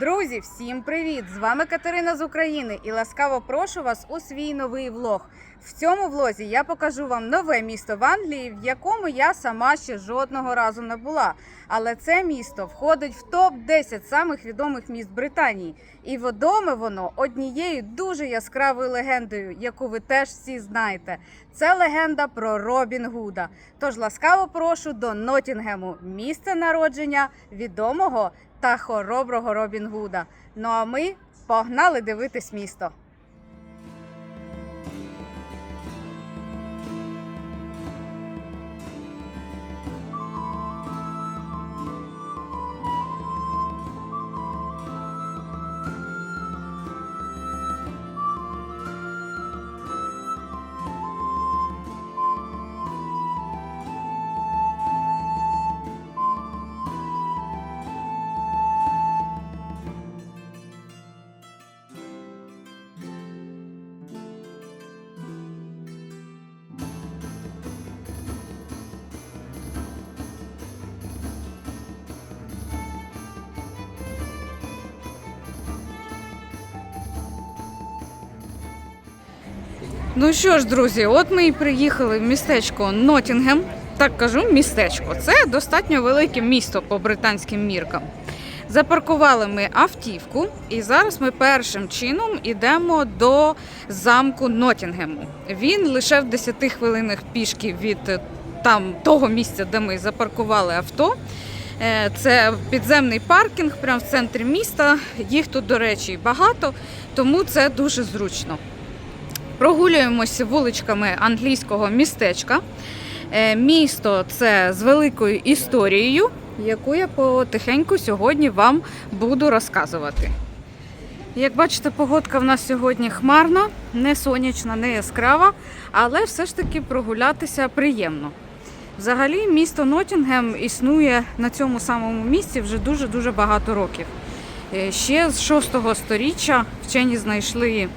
Друзі, всім привіт! З вами Катерина з України і ласкаво прошу вас у свій новий влог. В цьому влозі я покажу вам нове місто в Англії, в якому я сама ще жодного разу не була. Але це місто входить в топ 10 самих відомих міст Британії. І відоме воно однією дуже яскравою легендою, яку ви теж всі знаєте. Це легенда про Робін Гуда. Тож ласкаво прошу до Нотінгему, місце народження відомого та хороброго Робін Гуда. Ну а ми погнали дивитись місто. Ну що ж, друзі, от ми і приїхали в містечко Нотінгем. Так кажу, містечко. Це достатньо велике місто по британським міркам. Запаркували ми автівку, і зараз ми першим чином йдемо до замку Нотінгему. Він лише в 10 хвилинах пішки від е, там того місця, де ми запаркували авто. Е, Це підземний паркінг прямо в центрі міста. Їх тут, до речі, багато, тому це дуже зручно. Прогулюємося вуличками англійського містечка. Е, Місто це з великою історією, яку я потихеньку сьогодні вам буду розказувати. Як бачите, погодка в нас сьогодні хмарна, не сонячна, не яскрава, але все ж таки прогулятися приємно. Взагалі, місто Нотінгем існує на цьому самому місці вже дуже-дуже багато років. Е, Ще з 6 сторіччя вчені знайшли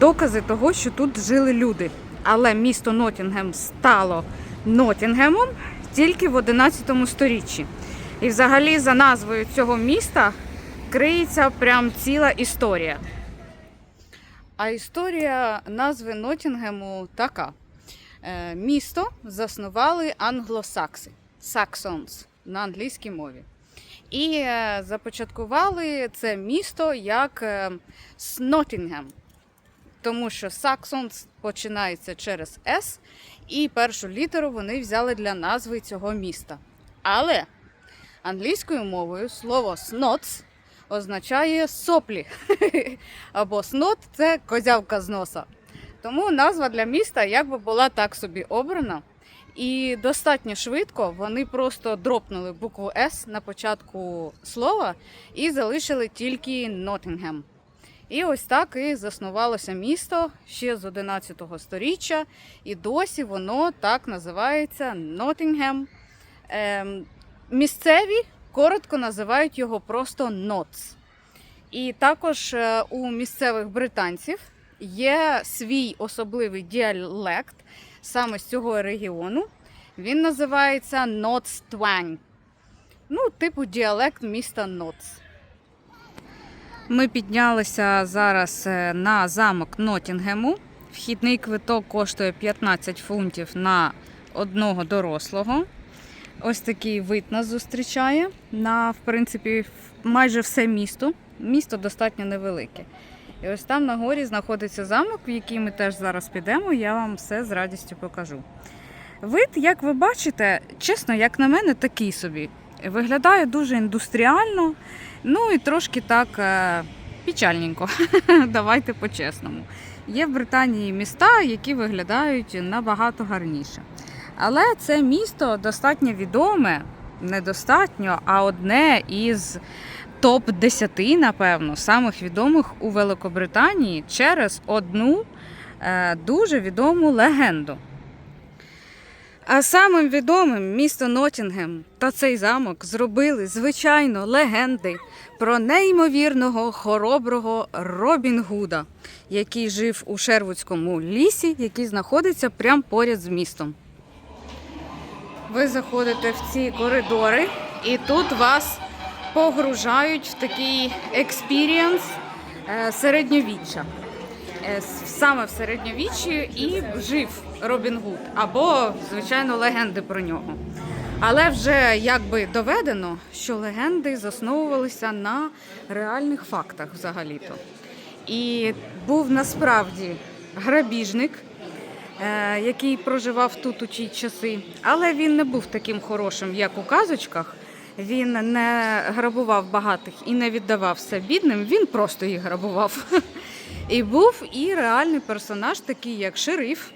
докази того, що тут жили люди. Але місто Нотінгем стало Нотінгемом тільки в 11 сторіччі. І взагалі за назвою цього міста криється прям ціла історія. А історія назви Нотінгему така. Е, Місто заснували англосакси, саксонс на англійській мові. І е, започаткували це місто як е, Снотінгем, тому що Саксонс починається через С, і першу літеру вони взяли для назви цього міста. Але англійською мовою слово сноц означає соплі. Або снот це козявка з носа. Тому назва для міста якби була так собі обрана. І достатньо швидко вони просто дропнули букву С на початку слова і залишили тільки Ноттінгем. І ось так і заснувалося місто ще з 11 сторіччя, і досі воно так називається Ноттінгем. Ем, місцеві коротко називають його просто Ноц. І також е, у місцевих британців є свій особливий діалект саме з цього регіону. Він називається Ноцтвань. Ну, типу діалект міста Ноц. Ми піднялися зараз е, на замок Нотінгему. Вхідний квиток коштує 15 фунтів на одного дорослого. Ось такий вид нас зустрічає на, в принципі, майже все місто. Місто достатньо невелике. І ось там на горі знаходиться замок, в який ми теж зараз підемо. Я вам все з радістю покажу. Вид, як ви бачите, чесно, як на мене, такий собі. Виглядає дуже індустріально, ну і трошки так е, печальненько. Давайте по-чесному. Є в Британії міста, які виглядають набагато гарніше. Але це місто достатньо відоме, недостатньо, а одне із топ-10, напевно, самих відомих у Великобританії через одну е, дуже відому легенду. А самим відомим місто Нотінгем та цей замок зробили, звичайно, легенди про неймовірного хороброго Робін Гуда, який жив у Шервудському лісі, який знаходиться прямо поряд з містом. Ви заходите в ці коридори, і тут вас погружають в такий експірієнс е, середньовіччя. Е, Саме в середньовіччі і жив Робін Гуд, або, звичайно, легенди про нього. Але вже якби доведено, що легенди засновувалися на реальних фактах взагалі-то. І був насправді грабіжник, е, який проживав тут у ті часи, але він не був таким хорошим, як у казочках. Він не грабував багатих і не віддавав все бідним, він просто їх грабував. І був і реальний персонаж, такий як шериф.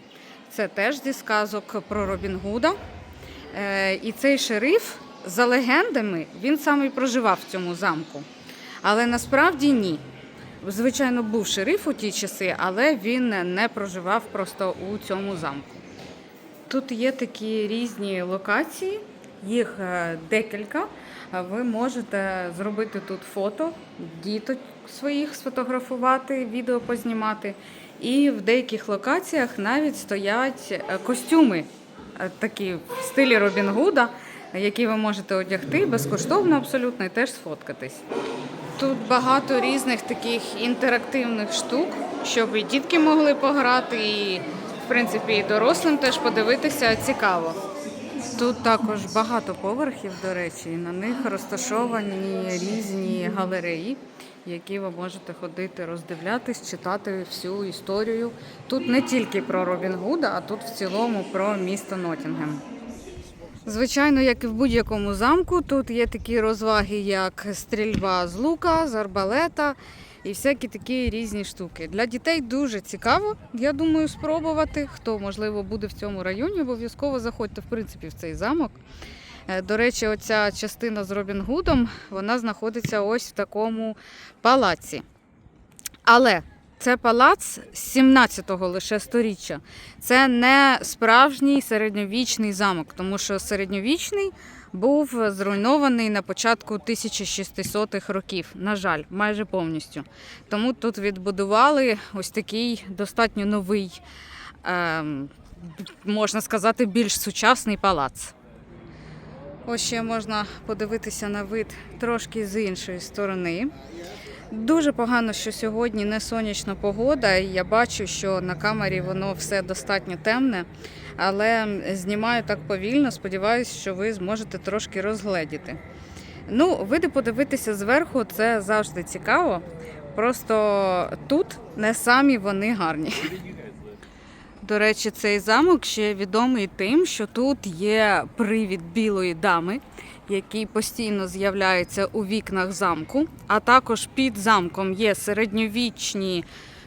Це теж зі сказок про Робін Гуда. Е, І цей шериф, за легендами, він саме і проживав в цьому замку. Але насправді ні. Звичайно, був шериф у ті часи, але він не проживав просто у цьому замку. Тут є такі різні локації, їх е, декілька. Ви можете зробити тут фото, діток своїх сфотографувати, відео познімати. І в деяких локаціях навіть стоять е, костюми, е, такі в стилі Робін Гуда, які ви можете одягти безкоштовно абсолютно і теж сфоткатись. Тут багато різних таких інтерактивних штук, щоб і дітки могли пограти, і в принципі і дорослим теж подивитися цікаво. Тут також багато поверхів, до речі, і на них розташовані різні галереї, які ви можете ходити, роздивлятись, читати всю історію. Тут не тільки про Робін Гуда, а тут в цілому про місто Нотінгем. Звичайно, як і в будь-якому замку, тут є такі розваги, як стрільба з лука, з арбалета і всякі такі різні штуки. Для дітей дуже цікаво, я думаю, спробувати. Хто можливо буде в цьому районі, обов'язково заходьте в принципі в цей замок. Е, До речі, оця частина з Робін Гудом вона знаходиться ось в такому палаці. Але це палац з 17-го лише сторіччя. Це не справжній середньовічний замок, тому що середньовічний був зруйнований на початку 1600-х років. На жаль, майже повністю. Тому тут відбудували ось такий достатньо новий, ем, можна сказати, більш сучасний палац. Ось ще можна подивитися на вид трошки з іншої сторони. Дуже погано, що сьогодні не сонячна погода, і я бачу, що на камері воно все достатньо темне, але знімаю так повільно. Сподіваюся, що ви зможете трошки розгледіти. Ну, види подивитися зверху це завжди цікаво. Просто тут не самі вони гарні. До речі, цей замок ще відомий тим, що тут є привід білої дами, який постійно з'являється у вікнах замку. А також під замком є середньовічні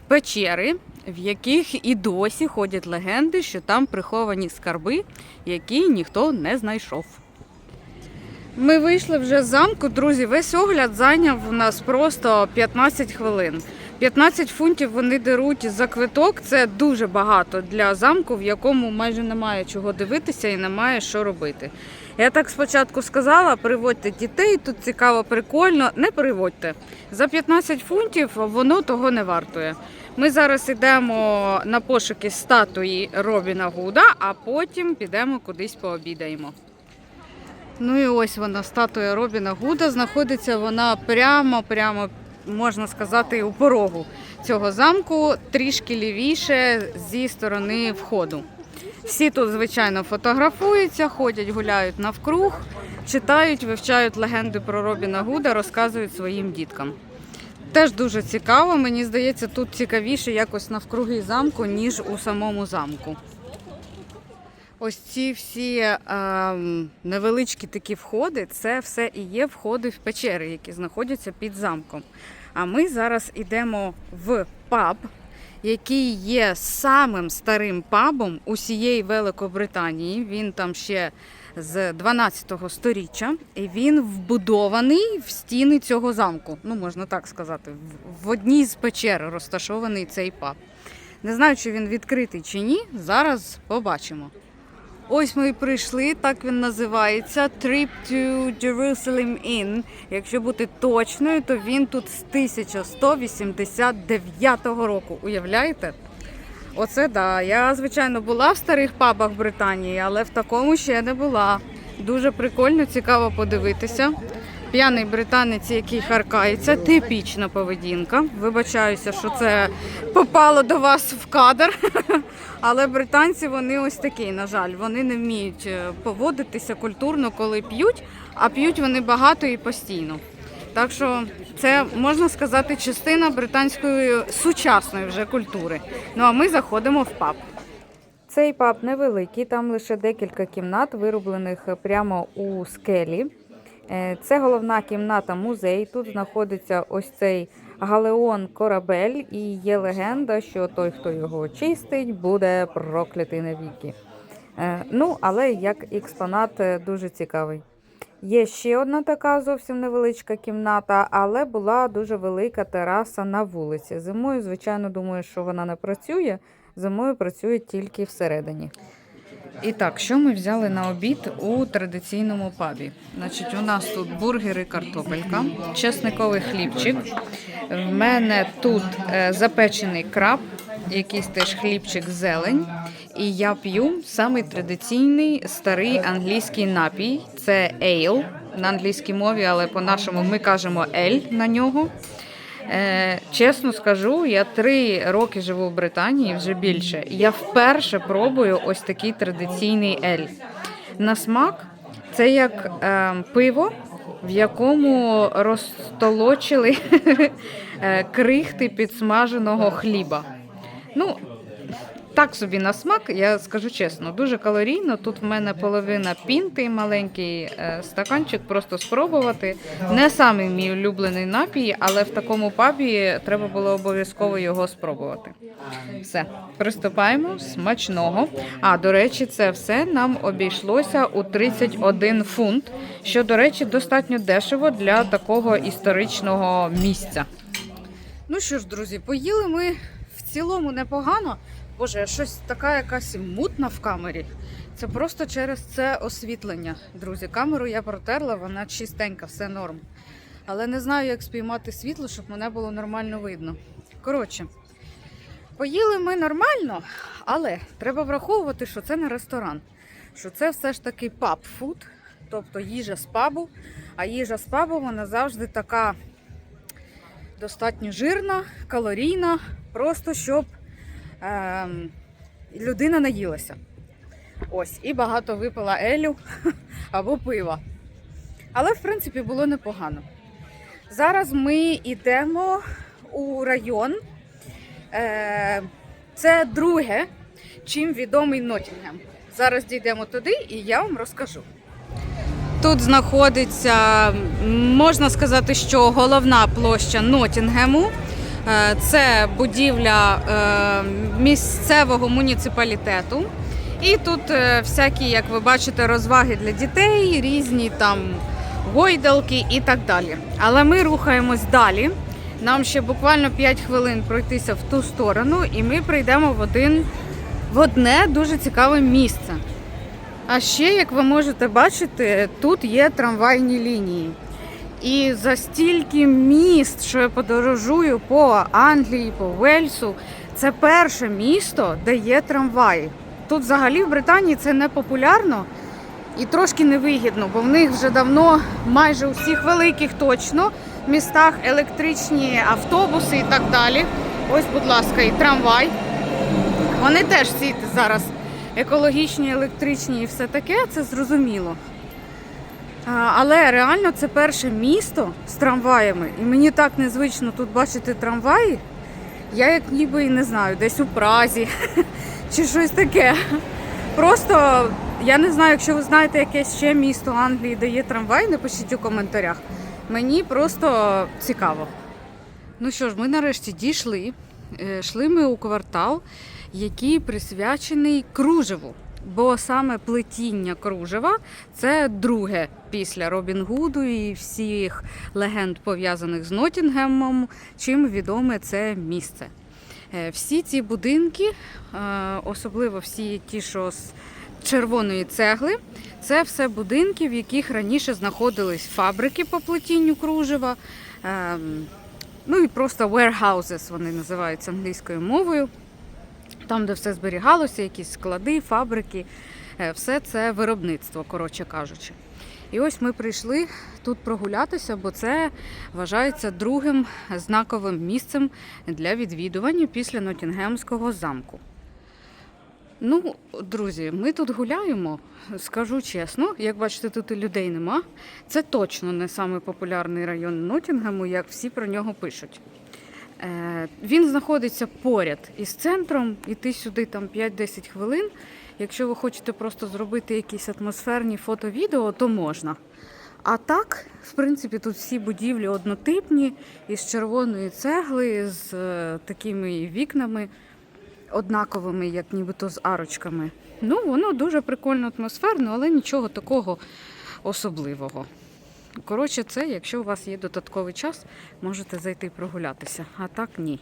печери, в яких і досі ходять легенди, що там приховані скарби, які ніхто не знайшов. Ми вийшли вже з замку, друзі. Весь огляд зайняв у нас просто 15 хвилин. 15 фунтів вони деруть за квиток. Це дуже багато для замку, в якому майже немає чого дивитися і немає що робити. Я так спочатку сказала: приводьте дітей, тут цікаво, прикольно. Не приводьте. За 15 фунтів воно того не вартує. Ми зараз йдемо на пошуки статуї Робіна Гуда, а потім підемо кудись пообідаємо. Ну і ось вона, статуя Робіна Гуда. Знаходиться вона прямо, прямо, можна сказати, у порогу цього замку, трішки лівіше зі сторони входу. Всі тут, звичайно, фотографуються, ходять, гуляють навкруг, читають, вивчають легенди про Робіна Гуда, розказують своїм діткам. Теж дуже цікаво. Мені здається, тут цікавіше якось навкруги замку, ніж у самому замку. Ось ці всі ем, невеличкі такі входи, це все і є входи в печери, які знаходяться під замком. А ми зараз йдемо в паб, який є самим старим пабом усієї Великобританії. Він там ще з 12 сторіччя, і він вбудований в стіни цього замку. Ну, можна так сказати, в одній з печер розташований цей паб. Не знаю, чи він відкритий чи ні. Зараз побачимо. Ось ми і прийшли, так він називається Trip to Jerusalem Inn. Якщо бути точною, то він тут з 1189 року. Уявляєте? Оце да. Я, звичайно, була в старих пабах Британії, але в такому ще не була. Дуже прикольно, цікаво подивитися. П'яний британець, який харкається, типічна поведінка. Вибачаюся, що це попало до вас в кадр. Але британці вони ось такі, на жаль, вони не вміють е, поводитися культурно, коли п'ють, а п'ють вони багато і постійно. Так що це можна сказати частина британської сучасної вже культури. Ну а ми заходимо в паб. Цей паб невеликий, там лише декілька кімнат, вироблених прямо у скелі. Е, Це головна кімната музей. Тут знаходиться ось цей галеон корабель, і є легенда, що той, хто його очистить, буде проклятий навіки. Е, Ну, але як експонат е, дуже цікавий. Є ще одна така зовсім невеличка кімната, але була дуже велика тераса на вулиці. Зимою, звичайно, думаю, що вона не працює. Зимою працює тільки всередині. І так, що ми взяли на обід у традиційному пабі? Значить, у нас тут бургери, картопелька, чесниковий хлібчик. В мене тут е, запечений краб, якийсь теж хлібчик, зелень. І я п'ю самий традиційний старий англійський напій. Це ейл на англійській мові, але по-нашому ми кажемо ель на нього. Е, чесно скажу, я три роки живу в Британії, вже більше. Я вперше пробую ось такий традиційний ель. На смак це як е, пиво, в якому розтолочили е, крихти підсмаженого хліба. Ну, так собі на смак, я скажу чесно, дуже калорійно. Тут в мене половина пінти, маленький е, стаканчик, просто спробувати. Не самий мій улюблений напій, але в такому пабі треба було обов'язково його спробувати. Все, приступаємо смачного. А до речі, це все нам обійшлося у 31 фунт, що, до речі, достатньо дешево для такого історичного місця. Ну що ж, друзі, поїли ми в цілому непогано. Боже, щось така якась мутна в камері. Це просто через це освітлення. Друзі, камеру я протерла, вона чистенька, все норм. Але не знаю, як спіймати світло, щоб мене було нормально видно. Коротше, поїли ми нормально, але треба враховувати, що це не ресторан. Що це все ж таки паб-фуд, тобто їжа з пабу. А їжа з пабу вона завжди така достатньо жирна, калорійна, просто щоб людина наїлася. Ось, і багато випила елю або пива. Але, в принципі, було непогано. Зараз ми йдемо у район. Е, це друге, чим відомий Нотінгем. Зараз дійдемо туди і я вам розкажу. Тут знаходиться, можна сказати, що головна площа Нотінгему. Е, Це будівля е, місцевого муніципалітету. І тут е, всякі, як ви бачите, розваги для дітей, різні там гойдалки і так далі. Але ми рухаємось далі. Нам ще буквально 5 хвилин пройтися в ту сторону, і ми прийдемо в один в одне дуже цікаве місце. А ще, як ви можете бачити, тут є трамвайні лінії. І за стільки міст, що я подорожую по Англії, по Вельсу, це перше місто, де є трамваї. Тут взагалі в Британії це не популярно і трошки невигідно, бо в них вже давно, майже у всіх великих точно містах електричні автобуси і так далі. Ось, будь ласка, і трамвай. Вони теж всі зараз екологічні, електричні і все таке, це зрозуміло. Але реально це перше місто з трамваями. І мені так незвично тут бачити трамваї. Я як ніби і не знаю, десь у Празі чи щось таке. Просто я не знаю, якщо ви знаєте якесь ще місто Англії, де є трамвай, напишіть у коментарях. Мені просто цікаво. Ну що ж, ми нарешті дійшли. Е, Йшли ми у квартал, який присвячений кружеву. Бо саме плетіння кружева це друге після Робін Гуду і всіх легенд пов'язаних з Нотінгемом, чим відоме це місце. Е, Всі ці будинки, е, особливо всі ті, що з червоної цегли, це все будинки, в яких раніше знаходились фабрики по плетінню кружева. ем, Ну і просто warehouses вони називаються англійською мовою. Там, де все зберігалося, якісь склади, фабрики, е, все це виробництво, коротше кажучи. І ось ми прийшли тут прогулятися, бо це вважається другим знаковим місцем для відвідування після Нотінгемського замку. Ну, друзі, ми тут гуляємо, скажу чесно, як бачите, тут і людей нема. Це точно не самий популярний район Нотінгему, як всі про нього пишуть. Е, Він знаходиться поряд із центром, іти сюди там 5-10 хвилин. Якщо ви хочете просто зробити якісь атмосферні фото-відео, то можна. А так, в принципі, тут всі будівлі однотипні, із червоної цегли, з е, такими вікнами однаковими, як нібито з арочками. Ну, воно дуже прикольно атмосферно, але нічого такого особливого. Коротше, це, якщо у вас є додатковий час, можете зайти прогулятися, а так ні.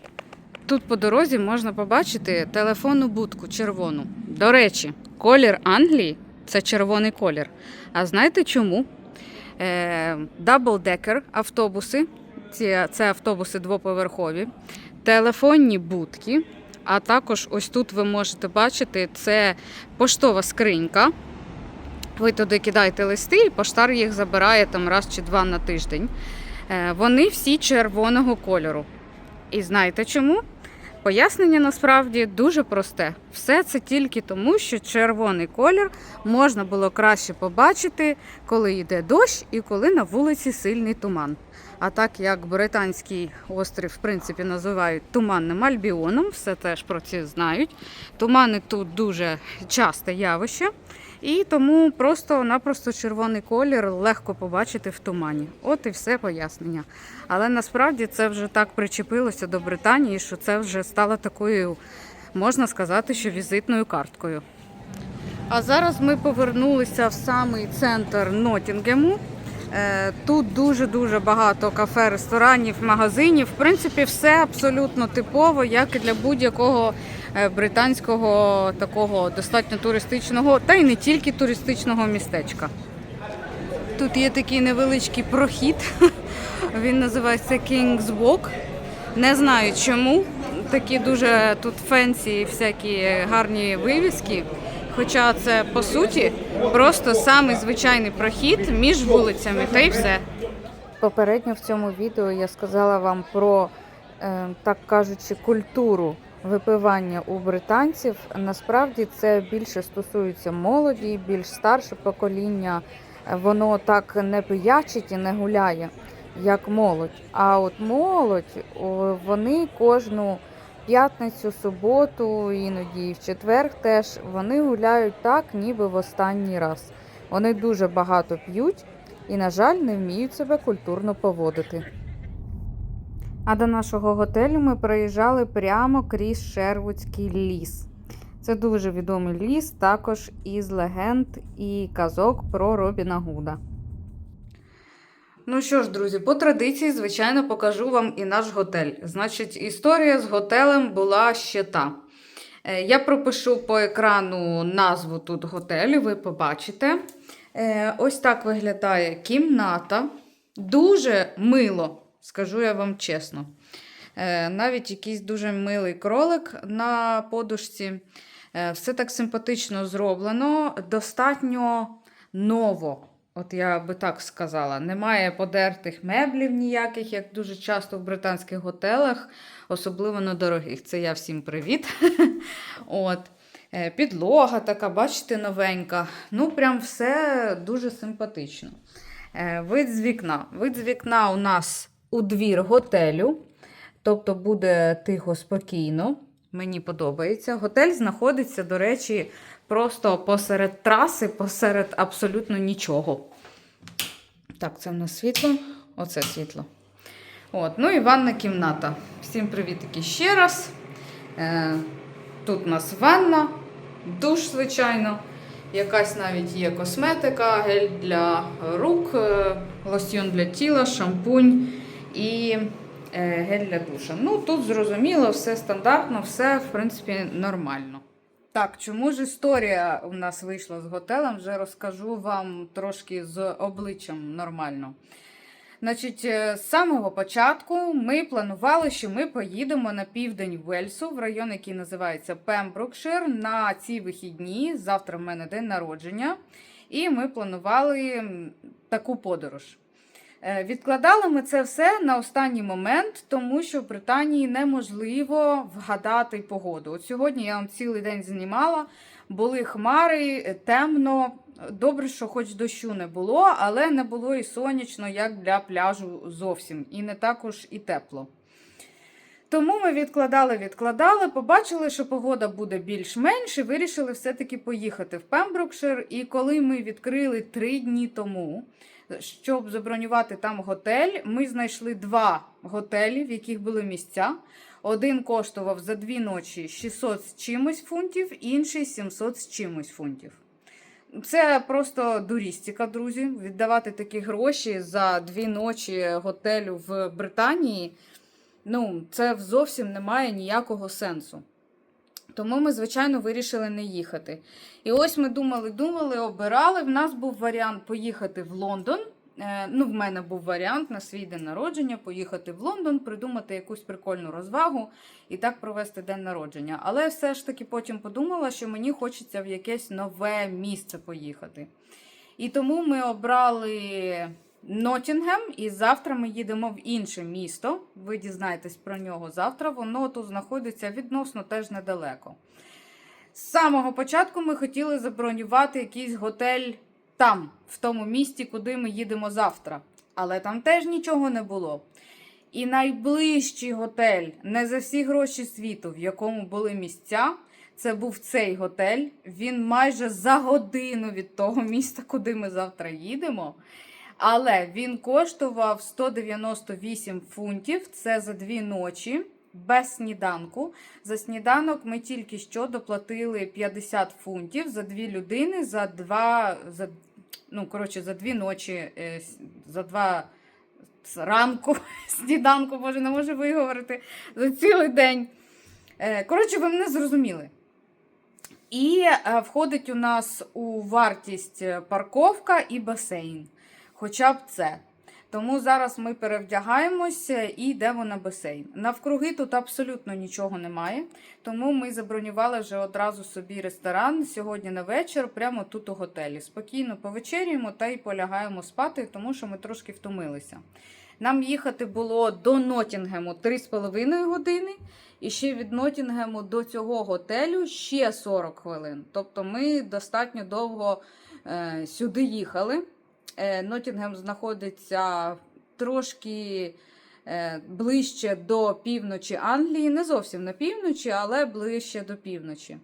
Тут по дорозі можна побачити телефонну будку червону. До речі, колір Англії це червоний колір. А знаєте чому? Даблдекер автобуси, це автобуси двоповерхові, телефонні будки. А також ось тут ви можете бачити, це поштова скринька. Ви туди кидаєте листи, і поштар їх забирає там раз чи два на тиждень. Е, Вони всі червоного кольору. І знаєте чому? Пояснення насправді дуже просте. Все це тільки тому, що червоний колір можна було краще побачити, коли йде дощ і коли на вулиці сильний туман. А так як британський острів, в принципі, називають туманним альбіоном, все теж про це знають. Тумани тут дуже часте явище, і тому просто-напросто червоний колір легко побачити в тумані. От і все пояснення. Але насправді це вже так причепилося до Британії, що це вже стало такою, можна сказати, що візитною карткою. А зараз ми повернулися в самий центр Нотінгему. Е, Тут дуже-дуже багато кафе, ресторанів, магазинів. В принципі, все абсолютно типово, як і для будь-якого е, британського такого достатньо туристичного, та й не тільки туристичного містечка. Тут є такий невеличкий прохід. Він називається King's Walk. Не знаю чому. Такі дуже тут фенсі, всякі гарні вивіски. Хоча це по суті просто самий звичайний прохід між вулицями, та й все. Попередньо в цьому відео я сказала вам про, е, так кажучи, культуру випивання у британців. Насправді це більше стосується молоді, більш старше покоління. Воно так не пиячить і не гуляє, як молодь. А от молодь, вони кожну п'ятницю, суботу, іноді і в четвер теж вони гуляють так, ніби в останній раз. Вони дуже багато п'ють і, на жаль, не вміють себе культурно поводити. А до нашого готелю ми проїжджали прямо крізь Шервудський ліс. Це дуже відомий ліс, також із легенд і казок про Робіна Гуда. Ну що ж, друзі, по традиції, звичайно, покажу вам і наш готель. Значить, історія з готелем була ще та. Е, Я пропишу по екрану назву тут готелю, ви побачите. Е, Ось так виглядає кімната. Дуже мило, скажу я вам чесно. Е, Навіть якийсь дуже милий кролик на подушці. Все так симпатично зроблено, достатньо ново. От я би так сказала, немає подертих меблів ніяких, як дуже часто в британських готелах, особливо на дорогих. Це я всім привіт. От. Е, Підлога така, бачите, новенька. Ну, прям все дуже симпатично. Е, Вид з вікна. Вид з вікна у нас у двір готелю. Тобто буде тихо, спокійно. Мені подобається. Готель знаходиться, до речі, просто посеред траси, посеред абсолютно нічого. Так, це в нас світло. Оце світло. От, ну і ванна кімната. Всім привітки ще раз. Е, тут у нас ванна, душ, звичайно. Якась навіть є косметика, гель для рук, е, лосьйон для тіла, шампунь і е, гель для душа. Ну, тут зрозуміло, все стандартно, все, в принципі, нормально. Так, чому ж історія у нас вийшла з готелем? Вже розкажу вам трошки з обличчям нормально. Значить, е, з самого початку ми планували, що ми поїдемо на південь Вельсу, в район, який називається Пемброкшир, на ці вихідні. Завтра в мене день народження. і ми планували таку подорож. Е, Відкладали ми це все на останній момент, тому що в Британії неможливо вгадати погоду. От сьогодні я вам цілий день знімала, були хмари, темно. Добре, що хоч дощу не було, але не було і сонячно, як для пляжу зовсім, і не також і тепло. Тому ми відкладали, відкладали, побачили, що погода буде більш-менш, і вирішили все-таки поїхати в Пемброкшир. І коли ми відкрили три дні тому, щоб забронювати там готель, ми знайшли два готелі, в яких були місця. Один коштував за дві ночі 600 з чимось фунтів, інший 700 з чимось фунтів. Це просто дурістика, друзі. Віддавати такі гроші за дві ночі готелю в Британії. Ну, це зовсім не має ніякого сенсу. Тому ми, звичайно, вирішили не їхати. І ось ми думали, думали, обирали. В нас був варіант поїхати в Лондон. Е, Ну, в мене був варіант на свій день народження поїхати в Лондон, придумати якусь прикольну розвагу і так провести день народження. Але все ж таки потім подумала, що мені хочеться в якесь нове місце поїхати. І тому ми обрали Ноттінгем, і завтра ми їдемо в інше місто. Ви дізнаєтесь про нього завтра. Воно тут знаходиться відносно теж недалеко. З самого початку ми хотіли забронювати якийсь готель там, в тому місті, куди ми їдемо завтра. Але там теж нічого не було. І найближчий готель, не за всі гроші світу, в якому були місця, це був цей готель. Він майже за годину від того міста, куди ми завтра їдемо. Але він коштував 198 фунтів. Це за дві ночі. Без сніданку. За сніданок ми тільки що доплатили 50 фунтів за дві людини за два. За, ну, коротше, за дві ночі, е, за два ранку, сніданку, боже, не можу виговорити, за цілий день. Е, Коротше, ви мене зрозуміли. І е, входить у нас у вартість парковка і басейн. Хоча б це. Тому зараз ми перевдягаємося і йдемо на басейн. Навкруги тут абсолютно нічого немає. Тому ми забронювали вже одразу собі ресторан сьогодні на вечір, прямо тут у готелі. Спокійно повечерюємо та й полягаємо спати, тому що ми трошки втомилися. Нам їхати було до Нотінгему 3,5 години, і ще від Нотінгему до цього готелю ще 40 хвилин. Тобто ми достатньо довго е, сюди їхали. Е, Нотінгем знаходиться трошки е, ближче до півночі Англії, не зовсім на півночі, але ближче до півночі.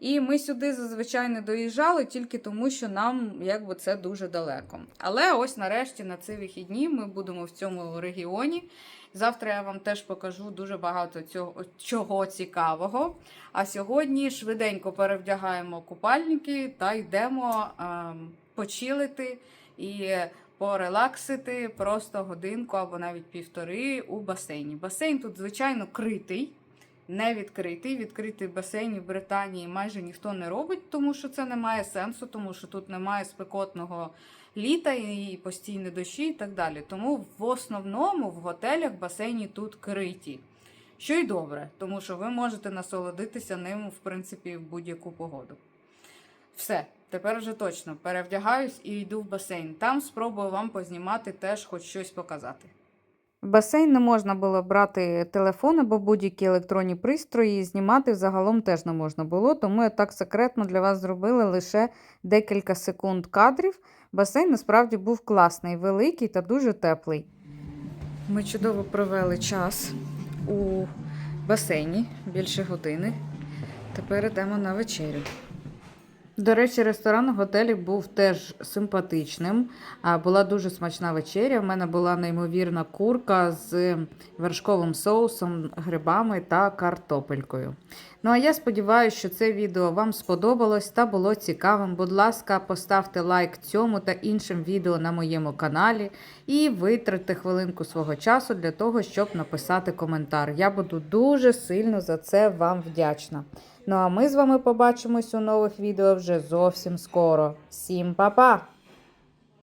І ми сюди зазвичай не доїжджали тільки тому, що нам якби це дуже далеко. Але ось нарешті на ці вихідні ми будемо в цьому регіоні. Завтра я вам теж покажу дуже багато цього чого цікавого. А сьогодні швиденько перевдягаємо купальники та йдемо ем, почилити і порелаксити просто годинку або навіть півтори у басейні. Басейн тут, звичайно, критий. Не відкритий. Відкритий басейн в Британії майже ніхто не робить, тому що це не має сенсу, тому що тут немає спекотного літа і постійні дощі і так далі. Тому в основному в готелях басейні тут криті. Що й добре, тому що ви можете насолодитися ним, в принципі, в будь-яку погоду. Все, тепер вже точно перевдягаюсь і йду в басейн. Там спробую вам познімати теж хоч щось показати. В басейн не можна було брати телефон або будь-які електронні пристрої, і знімати загалом теж не можна було, тому я так секретно для вас зробила лише декілька секунд кадрів. Басейн насправді був класний, великий та дуже теплий. Ми чудово провели час у басейні більше години. Тепер йдемо на вечерю. До речі, ресторан в готелі був теж симпатичним. Була дуже смачна вечеря. В мене була неймовірна курка з вершковим соусом, грибами та картопелькою. Ну а я сподіваюся, що це відео вам сподобалось та було цікавим. Будь ласка, поставте лайк цьому та іншим відео на моєму каналі і витратьте хвилинку свого часу для того, щоб написати коментар. Я буду дуже сильно за це вам вдячна. Ну а ми з вами побачимось у нових відео вже зовсім скоро. Всім па-па!